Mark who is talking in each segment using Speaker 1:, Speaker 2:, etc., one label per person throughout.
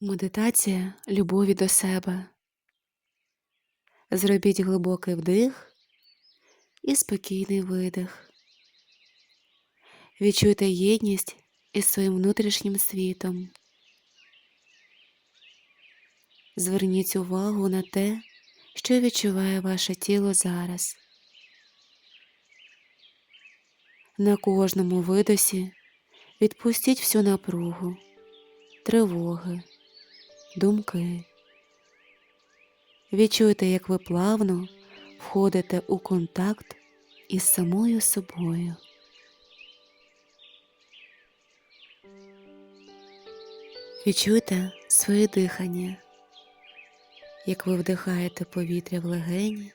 Speaker 1: Медитація любові до себе. Зробіть глибокий вдих і спокійний видих. Відчуйте єдність із своїм внутрішнім світом. Зверніть увагу на те, що відчуває ваше тіло зараз. На кожному видосі відпустіть всю напругу, тривоги, думки. Відчуйте, як ви плавно входите у контакт із самою собою. Відчуйте своє дихання, як ви вдихаєте повітря в легені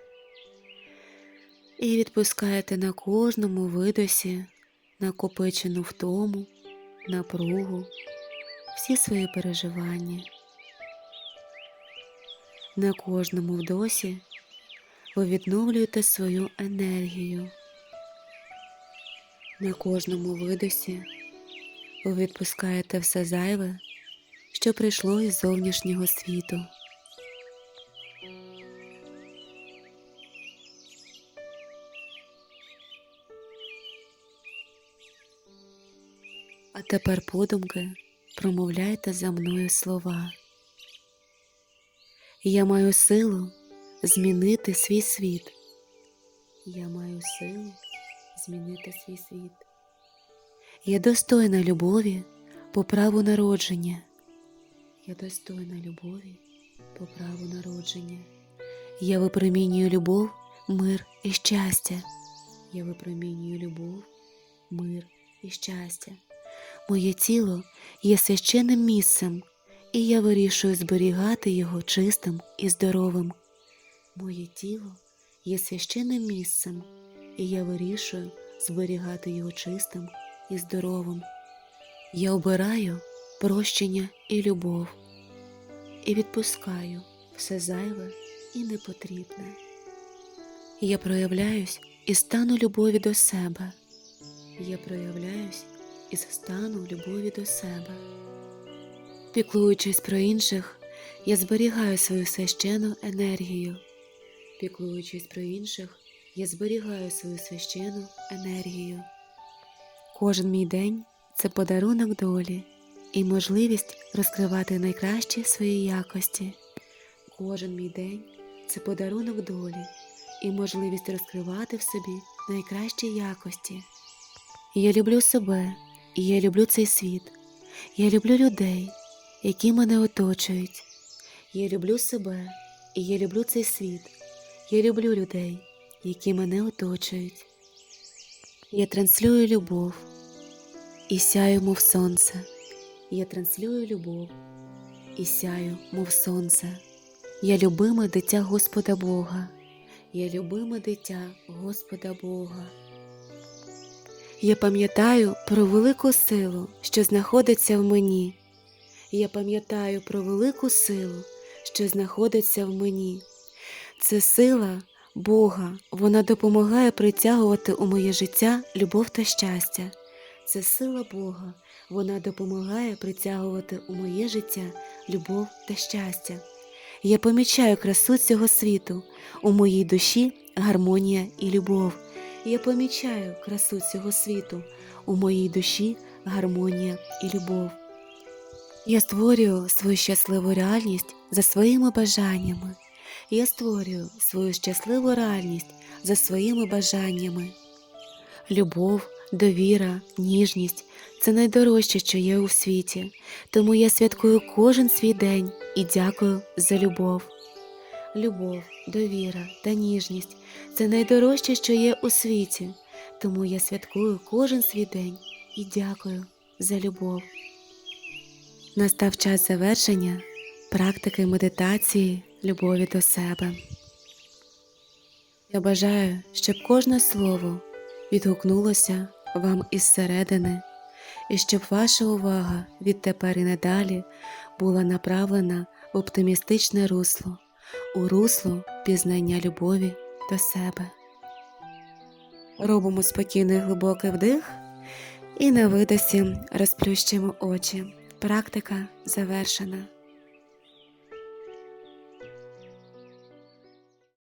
Speaker 1: і відпускаєте на кожному видосі накопичену втому, напругу, всі свої переживання. На кожному вдосі ви відновлюєте свою енергію. На кожному видосі ви відпускаєте все зайве, що прийшло із зовнішнього світу. А тепер подумки промовляйте за мною слова. Я маю силу змінити свій світ. Я маю силу змінити свій світ. Я достойна любові по праву народження. Я достойна любові по праву народження. Я випромінюю любов, мир і щастя. Я випромінюю любов, мир і щастя. Моє тіло є священним місцем, і я вирішую зберігати його чистим і здоровим. Моє тіло є священним місцем, і я вирішую зберігати його чистим і здоровим. Я обираю прощення і любов, і відпускаю все зайве і непотрібне. Я проявляюсь із стану любові до себе. Я проявляюсь із стану любові до себе. Піклуючись про інших, я зберігаю свою священну енергію. Піклуючись про інших, я зберігаю свою священну енергію. Кожен мій день це подарунок долі і можливість розкривати найкращі свої якості. Кожен мій день це подарунок долі і можливість розкривати в собі найкращі якості. Я люблю себе і я люблю цей світ. Я люблю людей, які мене оточують. Я люблю себе і я люблю цей світ. Я люблю людей, які мене оточують. Я транслюю любов і сяю, мов сонце. Я транслюю любов і сяю, мов сонце. Я любиме дитя Господа Бога. Я любиме дитя Господа Бога. Я пам'ятаю про велику силу, що знаходиться в мені. Я пам'ятаю про велику силу, що знаходиться в мені. Це сила Бога, вона допомагає притягувати у моє життя любов та щастя. Це сила Бога, вона допомагає притягувати у моє життя любов та щастя. Я помічаю красу цього світу, у моїй душі гармонія і любов. Я помічаю красу цього світу, у моїй душі гармонія і любов. Я створюю свою щасливу реальність за своїми бажаннями. Я створюю свою щасливу реальність за своїми бажаннями. Любов, довіра, ніжність це найдорожче, що є у світі, тому я святкую кожен свій день і дякую за любов. Любов, довіра та ніжність це найдорожче, що є у світі, тому я святкую кожен свій день і дякую за любов. Настав час завершення практики медитації любові до себе. Я бажаю, щоб кожне слово відгукнулося вам із середини, і щоб ваша увага відтепер і надалі була направлена в оптимістичне русло, у русло пізнання любові до себе. Робимо спокійний глибокий вдих і на видосі розплющимо очі. Практика завершена.